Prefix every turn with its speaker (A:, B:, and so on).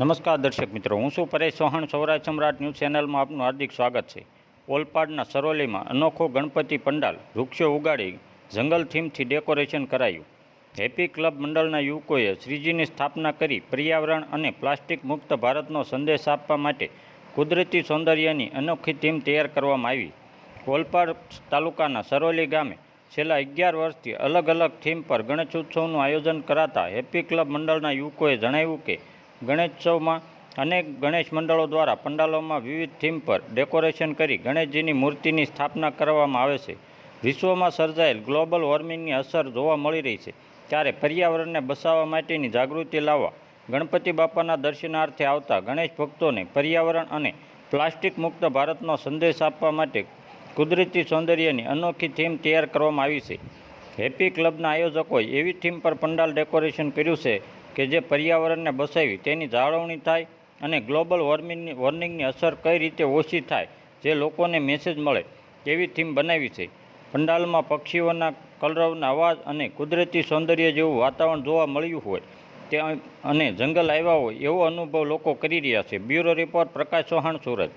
A: નમસ્કાર દર્શક મિત્રો, હું શું પરેશ ચૌહાણ સૌરાજ સમ્રાટ ન્યૂઝ ચેનલમાં આપનું હાર્દિક સ્વાગત છે. ઓલપાડના સરોલીમાં અનોખો ગણપતિ પંડાલ વૃક્ષો ઉગાડી જંગલ થીમથી ડેકોરેશન કરાયું. હેપી ક્લબ મંડળના યુવકોએ શ્રીજીની સ્થાપના કરી પર્યાવરણ અને પ્લાસ્ટિક મુક્ત ભારતનો સંદેશ આપવા માટે કુદરતી સૌંદર્યની અનોખી થીમ તૈયાર કરવામાં આવી. ઓલપાડ તાલુકાના સરોલી ગામે છેલ્લા અગિયાર વર્ષથી અલગ અલગ થીમ પર ગણેશ ઉત્સવનું આયોજન કરાતા હેપી ક્લબ મંડળના યુવકોએ જણાવ્યું કે ગણેશોત્સવમાં અનેક ગણેશ મંડળો દ્વારા પંડાલોમાં વિવિધ થીમ પર ડેકોરેશન કરી ગણેશજીની મૂર્તિની સ્થાપના કરવામાં આવે છે. વિશ્વમાં સર્જાયેલ ગ્લોબલ વોર્મિંગની અસર જોવા મળી રહી છે. ત્યારે પર્યાવરણને બચાવવા માટેની જાગૃતિ લાવવા ગણપતિ બાપાના દર્શનાર્થે આવતા ગણેશ ભક્તોને પર્યાવરણ અને પ્લાસ્ટિક મુક્ત ભારતનો સંદેશ આપવા માટે કુદરતી સૌંદર્યની અનોખી થીમ તૈયાર કરવામાં આવી છે. હેપી ક્લબના આયોજકોએ એવી થીમ પર પંડાલ ડેકોરેશન કર્યું છે કે જે પર્યાવરણને બસાવી, તેની જાળવણી થાય અને ગ્લોબલ વોર્મિંગની વોર્મિંગની અસર કઈ રીતે ઓછી થાય જે લોકોને મેસેજ મળે તેવી થીમ બનાવી છે. પંડાલમાં પક્ષીઓના કલરવના અવાજ અને કુદરતી સૌંદર્ય જેવું વાતાવરણ જોવા મળ્યું હોય તે અને જંગલ આવ્યા હોય એવો અનુભવ લોકો કરી રહ્યા છે. Bureau report Prakash Chauhan, Surat.